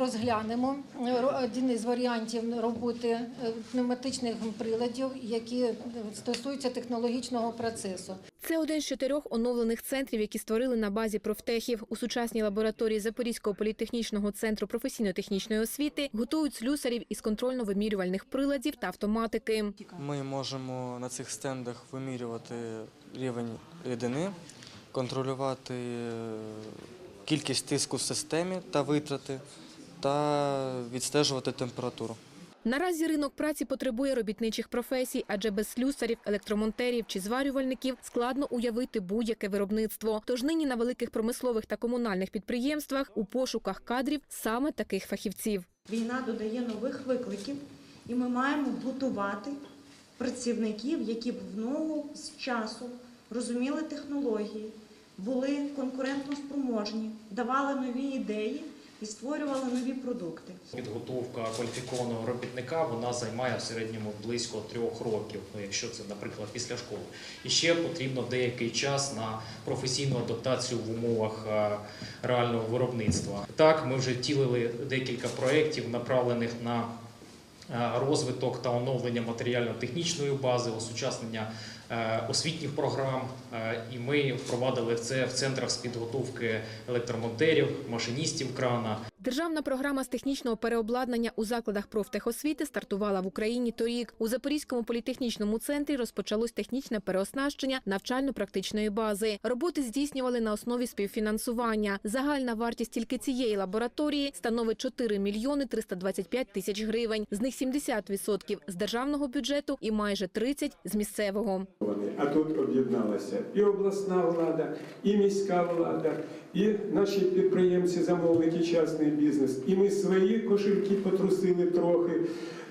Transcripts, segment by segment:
Розглянемо е, один із варіантів роботи е, пневматичних приладів, які е, стосуються технологічного процесу. Це один з чотирьох оновлених центрів, які створили на базі профтехів. У сучасній лабораторії Запорізького політехнічного центру професійно-технічної освіти готують слюсарів із контрольно-вимірювальних приладів та автоматики. Ми можемо на цих стендах вимірювати рівень рідини, контролювати кількість тиску в системі та витрати, та відстежувати температуру. Наразі ринок праці потребує робітничих професій, адже без слюсарів, електромонтерів чи зварювальників складно уявити будь-яке виробництво. Тож нині на великих промислових та комунальних підприємствах у пошуках кадрів саме таких фахівців. Війна додає нових викликів, і ми маємо готувати працівників, які б в ногу з часу розуміли технології, були конкурентно спроможні, давали нові ідеї і створювали нові продукти. Підготовка кваліфікованого робітника вона займає в середньому близько трьох років, ну якщо це, наприклад, після школи. І ще потрібно деякий час на професійну адаптацію в умовах е, реального виробництва. Так, ми вже втілили декілька проєктів, направлених на е, розвиток та оновлення матеріально-технічної бази, осучаснення освітніх програм. Е, І ми впровадили це в центрах з підготовки електромонтерів, машиністів крана. Державна програма з технічного переобладнання у закладах профтехосвіти стартувала в Україні торік. У Запорізькому політехнічному центрі розпочалось технічне переоснащення навчально-практичної бази. Роботи здійснювали на основі співфінансування. Загальна вартість тільки цієї лабораторії становить 4 мільйони 325 тисяч гривень. З них 70% з державного бюджету і майже 30% з місцевого. А тут об'єдналася і обласна влада, і міська влада, і наші підприємці, замовники, частний бізнес. І ми свої кошельки потрусили трохи,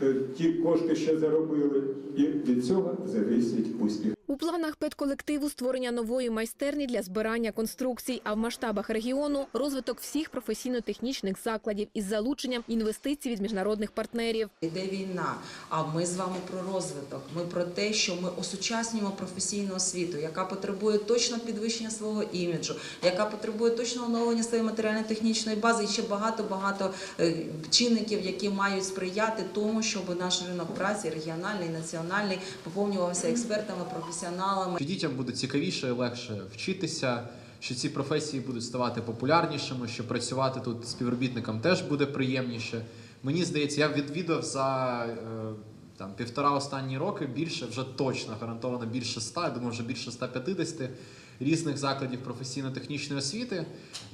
е, ті кошти, що заробили. І від цього зависить успіх. Планах педколективу створення нової майстерні для збирання конструкцій, а в масштабах регіону розвиток всіх професійно-технічних закладів із залученням інвестицій від міжнародних партнерів. Іде війна, а ми з вами про розвиток. Ми про те, що ми осучаснюємо професійну освіту, яка потребує точно підвищення свого іміджу, яка потребує точно оновлення своєї матеріально-технічної бази і ще багато багато е, чинників, які мають сприяти тому, щоб наш ринок праці, регіональний, національний, поповнювався експертами, професіоналами. Що дітям буде цікавіше і легше вчитися, що ці професії будуть ставати популярнішими, що працювати тут співробітникам теж буде приємніше. Мені здається, я відвідав за е, там півтора останні роки більше, вже точно гарантовано більше 100, я думаю, вже більше 150 різних закладів професійно-технічної освіти,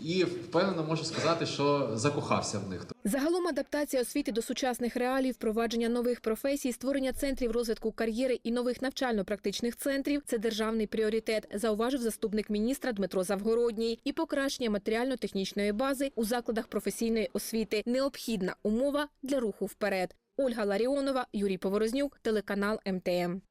і впевнено можу сказати, що закохався в них. Загалом адаптація освіти до сучасних реалій, впровадження нових професій, створення центрів розвитку кар'єри і нових навчально-практичних центрів це державний пріоритет, зауважив заступник міністра Дмитро Завгородній. І покращення матеріально-технічної бази у закладах професійної освіти необхідна умова для руху вперед. Ольга Ларіонова, Юрій Поворознюк, телеканал МТМ.